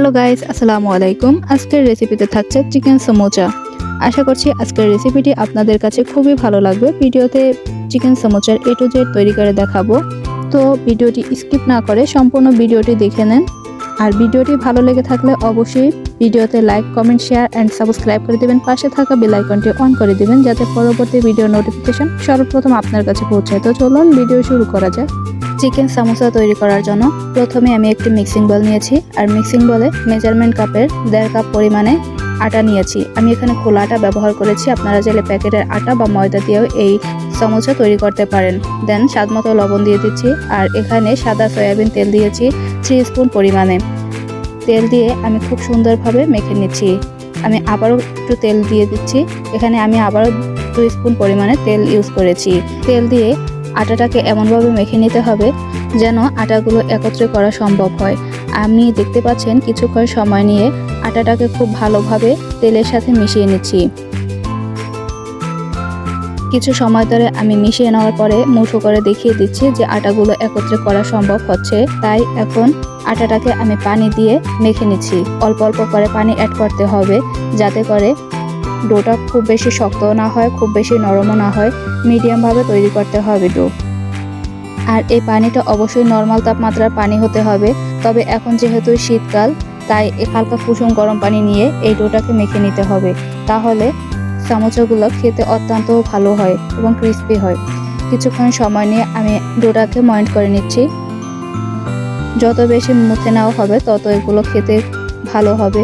Hello guys আসসালামু আলাইকুম আজকের রেসিপিতে থাকছে চিকেন সমোচা আশা করছি আজকের রেসিপিটি আপনাদের কাছে খুবই ভালো লাগবে। ভিডিওতে chicken samosa A to Z তৈরি করে দেখাবো। তো ভিডিওটি স্কিপ না করে সম্পূর্ণ ভিডিওটি দেখে নেন। আর ভিডিওটি ভালো লেগে থাকলে অবশ্যই ভিডিওতে like comment share and subscribe করে দেবেন। পাশে থাকা আইকনটি অন করে দিবেন, যাতে পরবর্তী ভিডিও নোটিফিকেশন সর্বপ্রথম আপনার কাছে পৌঁছায়। তো চলুন ভিডিও শুরু করা যাক। চিকেন সামোসা তৈরি করার জন্য প্রথমে আমি একটি মিক্সিং বল নিয়েছি, আর মিক্সিং বলে মেজারমেন্ট কাপের দেড় কাপ পরিমাণে আটা নিয়েছি। আমি এখানে খোলা আটা ব্যবহার করেছি, আপনারা চাইলে প্যাকেটের আটা বা ময়দা দিয়েও এই সমোসা তৈরি করতে পারেন। দেন স্বাদ মতো লবণ দিয়ে দিচ্ছি, আর এখানে সাদা সয়াবিন তেল দিয়েছি থ্রি স্পুন পরিমাণে। তেল দিয়ে আমি খুব সুন্দরভাবে মেখে নিচ্ছি। আমি আবারও একটু তেল দিয়ে দিচ্ছি। এখানে আমি আবারও দুই স্পুন পরিমাণে তেল ইউজ করেছি। তেল দিয়ে আটাটাকে এমনভাবে মেখে নিতে হবে যেন আটাগুলো একত্রে করা সম্ভব হয়। আমি দেখতে পাচ্ছেন কিছুক্ষণ সময় নিয়ে আটাটাকে খুব ভালোভাবে তেলের সাথে মিশিয়ে নিচ্ছি। কিছু সময় ধরে আমি মিশিয়ে নেওয়ার পরে মুঠো করে দেখিয়ে দিচ্ছি যে আটাগুলো একত্রে করা সম্ভব হচ্ছে। তাই এখন আটাটাকে আমি পানি দিয়ে মেখে নিচ্ছি। অল্প অল্প করে পানি অ্যাড করতে হবে যাতে করে ডোটা খুব বেশি শক্ত না হয়, খুব বেশি নরমও না হয়, মিডিয়ামভাবে তৈরি করতে হবে ডো। আর এই পানিটা অবশ্যই নর্মাল তাপমাত্রার পানি হতে হবে, তবে এখন যেহেতু শীতকাল, তাই হালকা কুসুম গরম পানি নিয়ে এই ডোটাকে মেখে নিতে হবে, তাহলে চামচাগুলো খেতে অত্যন্ত ভালো হয় এবং ক্রিস্পি হয়। কিছুক্ষণ সময় নিয়ে আমি ডোটাকে ময়েন্ট করে নিচ্ছি। যত বেশি মুথে নেওয়া হবে, তত এগুলো খেতে ভালো হবে।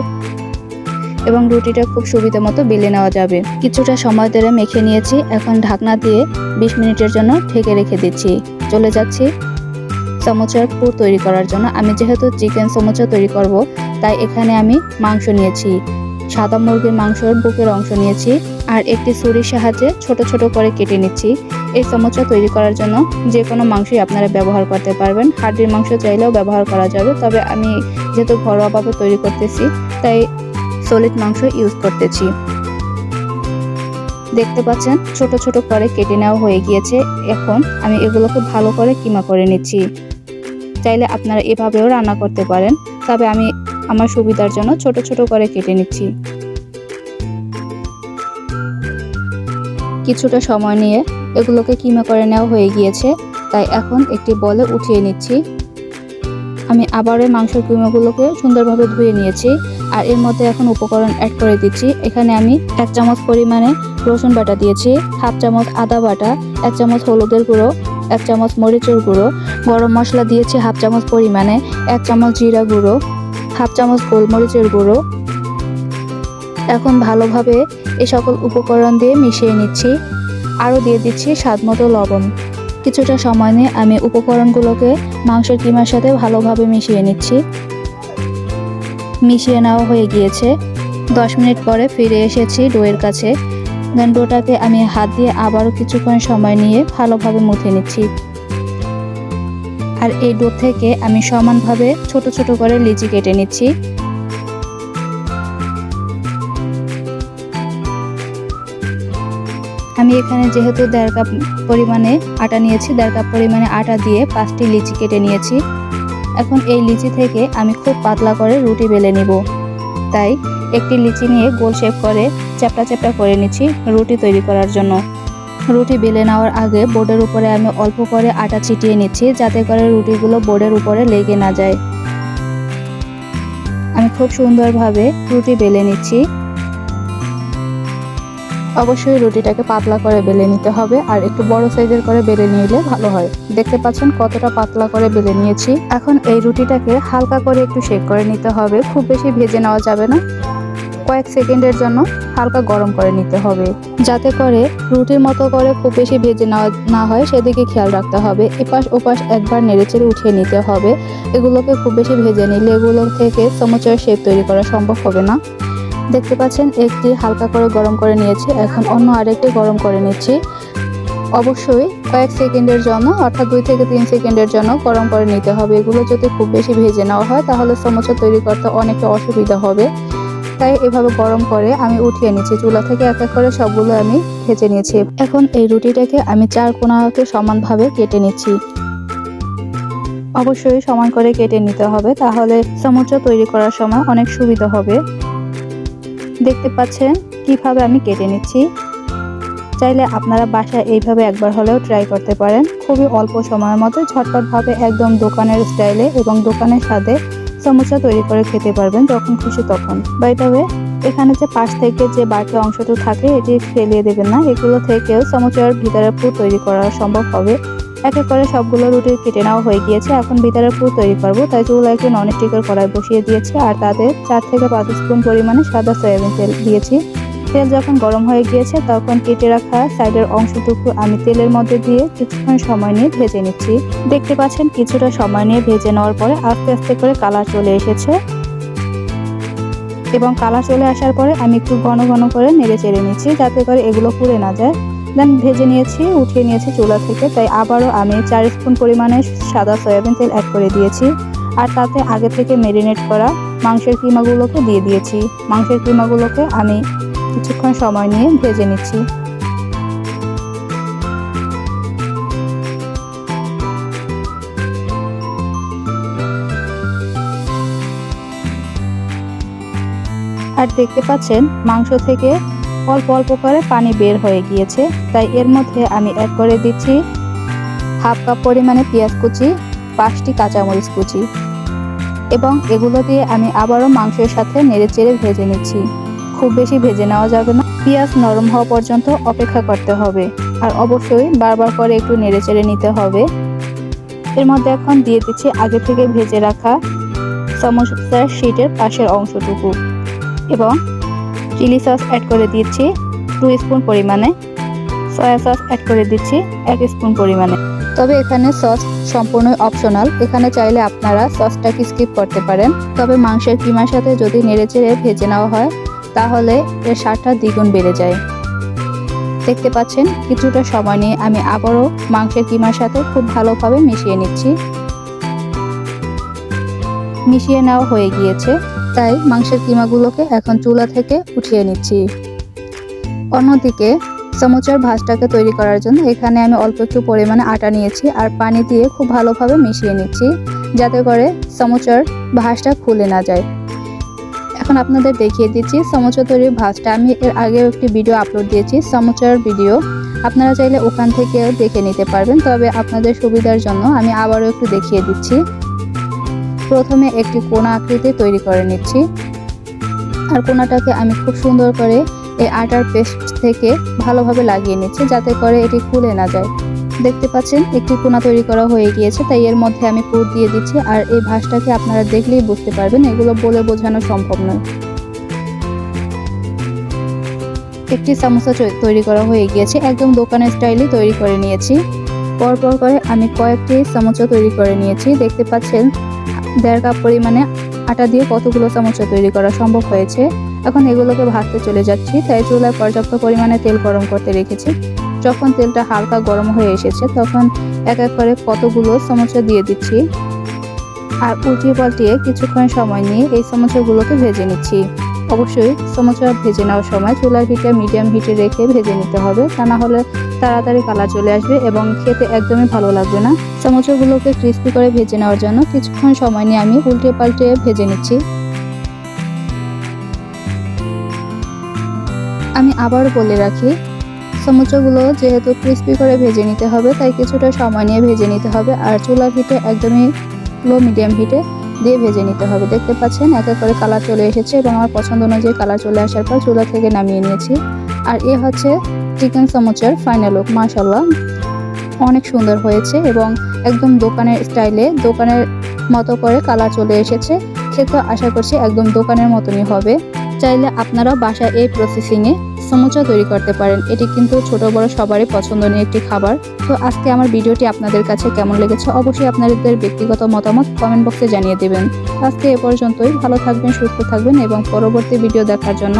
এবং রুটিটা খুব সুবিধা মতো বেলে নেওয়া যাবে। কিছুটা সময় ধরে মেখে নিয়েছি, এখন ঢাকনা দিয়ে বিশ মিনিটের জন্য ঢেকে রেখে দিচ্ছি। চলে যাচ্ছি সমোচার পুর তৈরি করার জন্য। আমি যেহেতু চিকেন সমোচা তৈরি করব, তাই এখানে আমি মাংস নিয়েছি। সাদা মুরগির মাংসর বুকের অংশ নিয়েছি আর একটি ছুরির সাহায্যে ছোট ছোট করে কেটে নিচ্ছি। এই সমোচা তৈরি করার জন্য যে কোনো মাংসই আপনারা ব্যবহার করতে পারবেন। হাড্ডির মাংস চাইলেও ব্যবহার করা যাবে, তবে আমি যেহেতু ঘরোয়াভাবে তৈরি করতেছি, তাই সলিড মাংস ইউজ করতেছি। দেখতে পাচ্ছেন, ছোট ছোট করে কেটে নেওয়া হয়ে গিয়েছে। এখন আমি এগুলোকে ভালো করে কিমা করে নিচ্ছি। চাইলে আপনারা এভাবেও রান্না করতে পারেন, তবে আমি আমার সুবিধার জন্য ছোট ছোট করে কেটে নিচ্ছি। কিছুটা সময় নিয়ে এগুলোকে কিমা করে নেওয়া হয়ে গিয়েছে, তাই এখন একটি বলে উঠিয়ে নিচ্ছি। আমি আবারও মাংসের কিমাগুলোকে সুন্দরভাবে ধুয়ে নিয়েছি আর এর মধ্যে এখন উপকরণ অ্যাড করে দিচ্ছি। এখানে আমি এক চামচ পরিমাণে রসুন বাটা দিয়েছি, হাফ চামচ আদা বাটা, এক চামচ হলুদের গুঁড়ো, এক চামচ মরিচের গুঁড়ো, গরম মশলা দিয়েছি হাফ চামচ পরিমাণে, এক চামচ জিরা গুঁড়ো, হাফ চামচ গোলমরিচের গুঁড়ো। এখন ভালোভাবে এই সকল উপকরণ দিয়ে মিশিয়ে নিচ্ছি। আরও দিয়ে দিচ্ছি স্বাদ মতো লবণ। কিছুটা সময় নিয়ে আমি উপকরণগুলোকে মাংসের কিমার সাথে ভালোভাবে মিশিয়ে নিচ্ছি। মিশিয়ে নেওয়া হয়ে গিয়েছে। দশ মিনিট পরে ফিরে এসেছি ডোয়ের কাছে। দেন ডোটাকে আমি হাত দিয়ে আবারও কিছুক্ষণ সময় নিয়ে ভালোভাবে মুথে নিচ্ছি। আর এই ডো থেকে আমি সমানভাবে ছোট ছোট করে লিচি কেটে নিচ্ছি। আমি এখানে যেহেতু দেড় কাপ পরিমাণে আটা নিয়েছি, দেড় কাপ পরিমাণে আটা দিয়ে পাঁচটি লিচি কেটে নিয়েছি। এখন এই লিচি থেকে আমি খুব পাতলা করে রুটি বেলে নিব। তাই একটি লিচি নিয়ে গোল শেপ করে চ্যাপটা চ্যাপটা করে নিচ্ছি রুটি তৈরি করার জন্য। রুটি বেলে নেওয়ার আগে বোর্ডের উপরে আমি অল্প করে আটা ছিটিয়ে নিচ্ছি যাতে করে রুটিগুলো বোর্ডের উপরে লেগে না যায়। আমি খুব সুন্দরভাবে রুটি বেলে নিচ্ছি। অবশ্যই রুটিটাকে পাতলা করে বেলে নিতে হবে আর একটু বড় সাইজের করে বেলে নিলে ভালো হয়। দেখতে পাচ্ছেন কতটা পাতলা করে বেলে নিয়েছি। এখন এই রুটিটাকে হালকা করে একটু শেক করে নিতে হবে। খুব বেশি ভেজে নেওয়া যাবে না। কয়েক সেকেন্ডের জন্য হালকা গরম করে নিতে হবে। যাতে করে রুটির মতো করে খুব বেশি ভেজে নেওয়া না হয়, সেদিকে খেয়াল রাখতে হবে। এপাশ ওপাশ একবার নেড়েচেড়ে উঠিয়ে নিতে হবে। এগুলোকে খুব বেশি ভেজে নিলে এগুলো থেকে সমুচার শেপ তৈরি করা সম্ভব হবে না। দেখতে পাচ্ছেন, একটি হালকা করে গরম করে নিয়েছি। এখন অন্য আরেকটি গরম করে নিচ্ছি। অবশ্যই কয়েক সেকেন্ডের জন্য, অর্থাৎ দুই থেকে তিন সেকেন্ডের জন্য গরম করে নিতে হবে। এগুলো যদি খুব বেশি ভেজে নেওয়া হয়, তাহলে সমোসা তৈরি করতে অনেকটা অসুবিধা হবে। তাই এভাবে গরম করে আমি উঠিয়ে নিচ্ছি। চুলা থেকে এক এক করে সবগুলো আমি ভেজে নিয়েছি। এখন এই রুটিটাকে আমি চার কোনাকে সমানভাবে কেটে নিচ্ছি। অবশ্যই সমান করে কেটে নিতে হবে, তাহলে সমুচা তৈরি করার সময় অনেক সুবিধা হবে। দেখতে পাচ্ছেন কীভাবে আমি কেটে নিচ্ছি। চাইলে আপনারা বাসায় এইভাবে একবার হলেও ট্রাই করতে পারেন। খুবই অল্প সময়ের মধ্যে ঝটপটভাবে একদম দোকানের স্টাইলে এবং দোকানের সাথে সমোসা তৈরি করে খেতে পারবেন যখন খুশি তখন। বাইটাবে এখানে যে পাশ থেকে যে বাকি অংশটুকু থাকে, এটি ফেলিয়ে দেবেন না। এগুলো থেকেও সমোসার ভিতরে পুর তৈরি করা সম্ভব হবে। এক এক করে সবগুলো রুটি কেটে নেওয়া হয়ে গিয়েছে। এখন ভিতরে পুর তৈরি করব। তাই চুলা একটি নন স্টিকের কড়াই বসিয়ে দিয়েছি আর তাতে চার থেকে পাঁচ স্পুন পরিমাণে সাদা সয়াবিন তেল দিয়েছি। তেল যখন গরম হয়ে গিয়েছে, তখন কেটে রাখা সাইডের অংশটুকু আমি তেলের মধ্যে দিয়ে কিছুক্ষণ সময় নিয়ে ভেজে নিচ্ছি। দেখতে পাচ্ছেন, কিছুটা সময় নিয়ে ভেজে নেওয়ার পরে আস্তে আস্তে করে কালার চলে এসেছে। এবং কালার চলে আসার পরে আমি একটু ঘন ঘন করে নেড়ে চেড়ে নিচ্ছি, যাতে করে এগুলো পুড়ে না যায়। দেন ভেজে নিয়েছি, উঠিয়ে নিয়েছি চুলা থেকে। তাই আবারও আমি চার স্পুন পরিমাণে সাদা সয়াবিন তেল অ্যাড করে দিয়েছি। আর তাতে আগে থেকে মেরিনেট করা মাংসের কিমাগুলোকে দিয়ে দিয়েছি। মাংসের কিমাগুলোকে আমি কিছুক্ষণ সময় নিয়ে ভেজে নিচ্ছি। আর দেখতে পাচ্ছেন, মাংস থেকে অল্প অল্প করে পানি বের হয়ে গিয়েছে। তাই এর মধ্যে আমি অ্যাড করে দিচ্ছি হাফ কাপ পরিমাণে পেঁয়াজ কুচি, পাঁচটি কাঁচামরিচ কুচি এবং এগুলো দিয়ে আমি আবারও মাংসের সাথে নেড়ে চেড়ে ভেজে নিচ্ছি। খুব বেশি ভেজে নেওয়া যাবে না। পেঁয়াজ নরম হওয়া পর্যন্ত অপেক্ষা করতে হবে আর অবশ্যই বারবার করে একটু নেড়ে চেড়ে নিতে হবে। এর মধ্যে এখন দিয়ে দিচ্ছি আগে থেকে ভেজে রাখা সমোসার শিটের পাশের অংশটুকু এবং চিলি সস অ্যাড করে দিচ্ছি। টু স্পুন পরিমাণে। সয়া সস অ্যাড করে দিচ্ছি, এক স্পুন পরিমাণে। তবে এখানে সস সম্পূর্ণ অপশনাল এখানে চাইলে আপনারা সসটাকে স্কিপ করতে পারেন। তবে মাংসের কিমার সাথে যদি নেড়ে চেড়ে ভেজে নেওয়া হয়, তাহলে এর স্বাদটা দ্বিগুণ বেড়ে যায়। দেখতে পাচ্ছেন, কিছুটা সময় নিয়ে আমি আবারও মাংসের কিমার সাথে খুব ভালোভাবে মিশিয়ে নিচ্ছি। মিশিয়ে নেওয়া হয়ে গিয়েছে। তাই মাংসের কিমাগুলোকে এখন চুলা থেকে উঠিয়ে নিচ্ছি। অন্যদিকে সমুচার ভাজটাকে তৈরি করার জন্য এখানে আমি অল্প একটু পরিমাণে আটা নিয়েছি আর পানি দিয়ে খুব ভালোভাবে মিশিয়ে নিচ্ছি যাতে করে সমুচার ভাজটা খুলে না যায়। এখন আপনাদের দেখিয়ে দিচ্ছি সমুচা তৈরির ভাজটা। আমি এর আগেও একটি ভিডিও আপলোড দিয়েছি সমুচার ভিডিও। আপনারা চাইলে ওখান থেকেও দেখে নিতে পারবেন, তবে আপনাদের সুবিধার জন্য আমি আবারও একটু দেখিয়ে দিচ্ছি। প্রথমে একটি কোনা আকৃতি তৈরি করে নিচ্ছি। আর কোনাটাকে আমি খুব সুন্দর করে এই আটার পেস্ট থেকে ভালোভাবে লাগিয়ে নিচ্ছি যাতে করে এটি খুলে না যায়। দেখতে পাচ্ছেন, একটি কোনা তৈরি করা হয়ে গিয়েছে, তাই এর মধ্যে আমি পুর দিয়ে দিচ্ছি। আর এই ভাসটাকে আপনারা দেখলেই বুঝতে পারবেন, এগুলো বলে বোঝানো সম্ভব নয়। একটি সামোসা তৈরি করা হয়ে গিয়েছে, একদম দোকানের স্টাইলে তৈরি করে নিয়েছি। পরপর করে আমি কয়েকটি সামোসা তৈরি করে নিয়েছি। দেখতে পাচ্ছেন দেড় কাপ পরিমাণে আটা দিয়ে কতগুলো চামচা তৈরি করা সম্ভব হয়েছে? এখন এগুলোকে ভাজতে চলে যাচ্ছি, তাই চুলায় পর্যাপ্ত পরিমাণে তেল গরম করতে রেখেছি। যখন তেলটা হালকা গরম হয়ে এসেছে, তখন এক এক করে কতগুলো চামচা দিয়ে দিচ্ছি। আর উল্টিয়ে পাল্টিয়ে কিছুক্ষণ সময় নিয়ে এই চামচাগুলোকে ভেজে নিচ্ছি। অবশ্যই সমোসা ভেজে নেওয়ার সময় চুলার হিটে মিডিয়াম হিটে রেখে ভেজে নিতে হবে। তা না হলে তাড়াতাড়ি কালার চলে আসবে এবং খেতে একদমই ভালো লাগবে না। সমোসাগুলোকে ক্রিস্পি করে ভেজে নেওয়ার জন্য কিছুক্ষণ সময় নিয়ে আমি উল্টে পাল্টে ভেজে নিচ্ছি। আমি আবার বলে রাখি সমোসাগুলো যেহেতু ক্রিস্পি করে ভেজে নিতে হবে, তাই কিছুটা সময় নিয়ে ভেজে নিতে হবে। আর চুলার হিটে একদমই লো মিডিয়াম হিটে দিয়ে ভেজে নিতে হবে। দেখতে পাচ্ছেন, এক এক করে কালার চলে এসেছে এবং আমার পছন্দ অনুযায়ী কালার চলে আসার পর চুলা থেকে নামিয়ে নিয়েছি। আর এ হচ্ছে চিকেন সমোচার ফাইনাল লুক মাশাল্লাহ অনেক সুন্দর হয়েছে এবং একদম দোকানের স্টাইলে দোকানের মতো করে কালার চলে এসেছে। সে তো আশা করছি একদম দোকানের মতনই হবে। চাইলে আপনারা বাসায় এই প্রসেসিংয়ে সমোচা তৈরি করতে পারেন। এটি কিন্তু ছোট বড় সবারই পছন্দনীয় একটি খাবার। তো আজকে আমার ভিডিওটি আপনাদের কাছে কেমন লেগেছে অবশ্যই আপনাদের ব্যক্তিগত মতামত কমেন্ট বক্সে জানিয়ে দেবেন। আজকে এ পর্যন্তই। ভালো থাকবেন, সুস্থ থাকবেন এবং পরবর্তী ভিডিও দেখার জন্য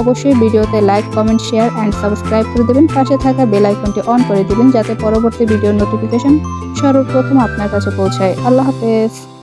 অবশ্যই ভিডিওতে like comment share and subscribe করে দেবেন। পাশে থাকা বেল আইকনটি অন করে দেবেন যাতে পরবর্তী ভিডিওর নোটিফিকেশন সর্বপ্রথম আপনার কাছে পৌঁছায়। আল্লাহ হাফেজ।